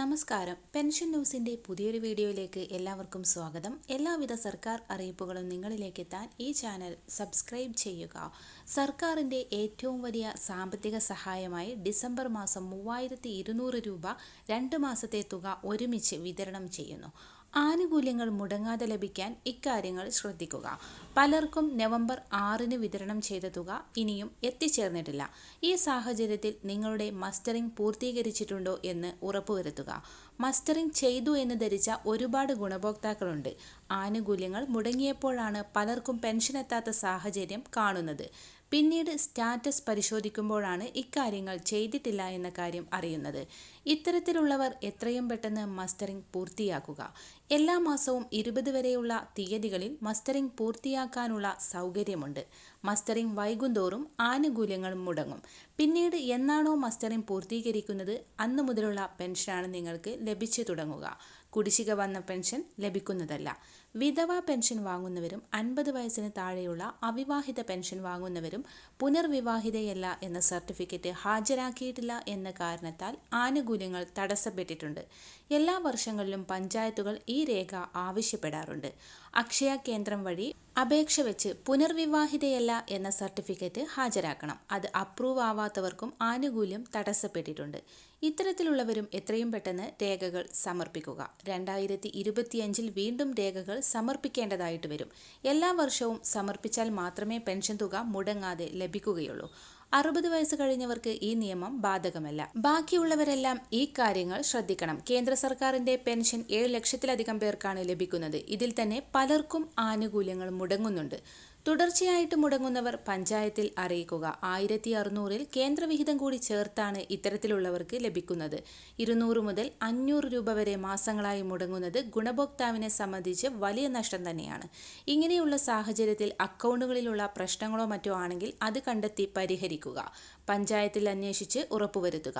നമസ്കാരം. പെൻഷൻ ന്യൂസിന്റെ പുതിയൊരു വീഡിയോയിലേക്ക് എല്ലാവർക്കും സ്വാഗതം. എല്ലാവിധ സർക്കാർ അറിയിപ്പുകളും നിങ്ങളിലേക്ക് എത്താൻ ഈ ചാനൽ സബ്സ്ക്രൈബ് ചെയ്യുക. സർക്കാരിന്റെ ഏറ്റവും വലിയ സാമ്പത്തിക സഹായമായി ഡിസംബർ മാസം മൂവായിരത്തി രൂപ രണ്ട് മാസത്തെ തുക ഒരുമിച്ച് വിതരണം ചെയ്യുന്നു. ആനുകൂല്യങ്ങൾ മുടങ്ങാതെ ലഭിക്കാൻ ഇക്കാര്യങ്ങൾ ശ്രദ്ധിക്കുക. പലർക്കും നവംബർ ആറിന് വിതരണം ചെയ്ത തുക ഇനിയും എത്തിച്ചേർന്നിട്ടില്ല. ഈ സാഹചര്യത്തിൽ നിങ്ങളുടെ മസ്റ്ററിംഗ് പൂർത്തീകരിച്ചിട്ടുണ്ടോ എന്ന് ഉറപ്പുവരുത്തുക. മസ്റ്ററിംഗ് ചെയ്തു എന്ന് ധരിച്ച ഒരുപാട് ഗുണഭോക്താക്കളുണ്ട്. ആനുകൂല്യങ്ങൾ മുടങ്ങിയപ്പോഴാണ് പലർക്കും പെൻഷൻ എത്താത്ത സാഹചര്യം കാണുന്നത്. പിന്നീട് സ്റ്റാറ്റസ് പരിശോധിക്കുമ്പോഴാണ് ഇക്കാര്യങ്ങൾ ചെയ്തിട്ടില്ല എന്ന കാര്യം അറിയുന്നത്. ഇത്തരത്തിലുള്ളവർ എത്രയും പെട്ടെന്ന് മസ്റ്ററിംഗ് പൂർത്തിയാക്കുക. എല്ലാ മാസവും ഇരുപത് വരെയുള്ള തീയതികളിൽ മസ്റ്ററിംഗ് പൂർത്തിയാക്കാനുള്ള സൗകര്യമുണ്ട്. മസ്റ്ററിംഗ് വൈകുന്തോറും ആനുകൂല്യങ്ങളും മുടങ്ങും. പിന്നീട് എന്നാണോ മസ്റ്ററിംഗ് പൂർത്തീകരിക്കുന്നത് അന്ന് മുതലുള്ള പെൻഷനാണ് നിങ്ങൾക്ക് ലഭിച്ചു തുടങ്ങുക. കുടിശ്ശിക വന്ന പെൻഷൻ ലഭിക്കുന്നതല്ല. വിധവ പെൻഷൻ വാങ്ങുന്നവരും അൻപത് വയസ്സിന് താഴെയുള്ള അവിവാഹിത പെൻഷൻ വാങ്ങുന്നവരും പുനർവിവാഹിതയല്ല എന്ന സർട്ടിഫിക്കറ്റ് ഹാജരാക്കിയിട്ടില്ല എന്ന കാരണത്താൽ ആനുകൂല്യങ്ങൾ തടസ്സപ്പെട്ടിട്ടുണ്ട്. എല്ലാ വർഷങ്ങളിലും പഞ്ചായത്തുകൾ ഈ രേഖ ആവശ്യപ്പെടാറുണ്ട്. അക്ഷയ കേന്ദ്രം വഴി അപേക്ഷ വെച്ച് പുനർവിവാഹിതയല്ല എന്ന സർട്ടിഫിക്കറ്റ് ഹാജരാക്കണം. അത് അപ്രൂവ് ആവാത്തവർക്കും ആനുകൂല്യം തടസ്സപ്പെട്ടിട്ടുണ്ട്. ഇത്തരത്തിലുള്ളവരും എത്രയും പെട്ടെന്ന് രേഖകൾ സമർപ്പിക്കുക. രണ്ടായിരത്തി ഇരുപത്തിയഞ്ചിൽ വീണ്ടും രേഖകൾ സമർപ്പിക്കേണ്ടതായിട്ട് വരും. എല്ലാ വർഷവും സമർപ്പിച്ചാൽ മാത്രമേ പെൻഷൻ തുക മുടങ്ങാതെ ലഭിക്കുകയുള്ളൂ. അറുപത് വയസ്സ് കഴിഞ്ഞവർക്ക് ഈ നിയമം ബാധകമല്ല. ബാക്കിയുള്ളവരെല്ലാം ഈ കാര്യങ്ങൾ ശ്രദ്ധിക്കണം. കേന്ദ്ര സർക്കാരിന്റെ പെൻഷൻ ഏഴ് ലക്ഷത്തിലധികം പേർക്കാണ് ലഭിക്കുന്നത്. ഇതിൽ തന്നെ പലർക്കും ആനുകൂല്യങ്ങൾ മുടങ്ങുന്നുണ്ട്. തുടർച്ചയായിട്ട് മുടങ്ങുന്നവർ പഞ്ചായത്തിൽ അറിയിക്കുക. ആയിരത്തി അറുന്നൂറിൽ കേന്ദ്രവിഹിതം കൂടി ചേർത്താണ് ഇത്തരത്തിലുള്ളവർക്ക് ലഭിക്കുന്നത്. ഇരുന്നൂറ് മുതൽ അഞ്ഞൂറ് രൂപ വരെ മാസങ്ങളായി മുടങ്ങുന്നത് ഗുണഭോക്താവിനെ സംബന്ധിച്ച് വലിയ നഷ്ടം തന്നെയാണ്. ഇങ്ങനെയുള്ള സാഹചര്യത്തിൽ അക്കൗണ്ടുകളിലുള്ള പ്രശ്നങ്ങളോ മറ്റോ ആണെങ്കിൽ അത് കണ്ടെത്തി പരിഹരിക്കുക. പഞ്ചായത്തിൽ അന്വേഷിച്ച് ഉറപ്പുവരുത്തുക.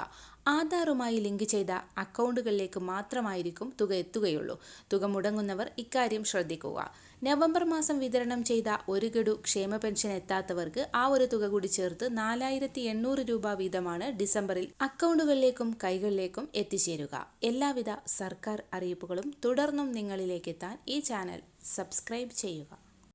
ആധാറുമായി ലിങ്ക് ചെയ്ത അക്കൗണ്ടുകളിലേക്ക് മാത്രമായിരിക്കും തുക എത്തുകയുള്ളൂ. തുക മുടങ്ങുന്നവർ ഇക്കാര്യം ശ്രദ്ധിക്കുക. നവംബർ മാസം വിതരണം ചെയ്ത ഒരു ഗഡു ക്ഷേമ പെൻഷൻ എത്താത്തവർക്ക് ആ ഒരു തുക കൂടി ചേർത്ത് നാലായിരത്തി എണ്ണൂറ് രൂപ വീതമാണ് ഡിസംബറിൽ അക്കൗണ്ടുകളിലേക്കും കൈകളിലേക്കും എത്തിച്ചേരുക. എല്ലാവിധ സർക്കാർ അറിയിപ്പുകളും തുടർന്നും നിങ്ങളിലേക്ക് എത്താൻ ഈ ചാനൽ സബ്സ്ക്രൈബ് ചെയ്യുക.